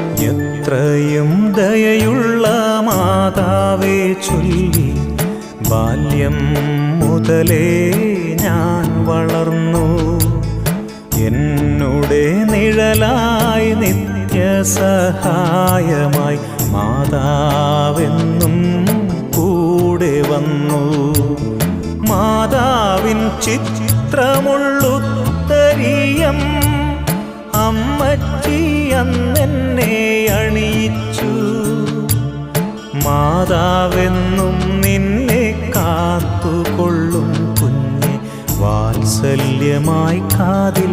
എത്രയും ദയയുള്ള മാതാവേ ചൊല്ലി ബാല്യം മുതലേ ഞാൻ വളർന്നു. എന്നുടെ നിഴലായി നിത്യസഹായമായി മാതാവെന്നും കൂടെ വന്നു. മാതാവിൻ ചിത്രമുള്ളുത്തരീയം അമ്മച്ചി അന്നെന്നെ അണിയിച്ചു. മാതാവെന്നും നിന്നെ കാത്തുകൊള്ളും കുഞ്ഞെ. വാത്സല്യമായി കാതിൽ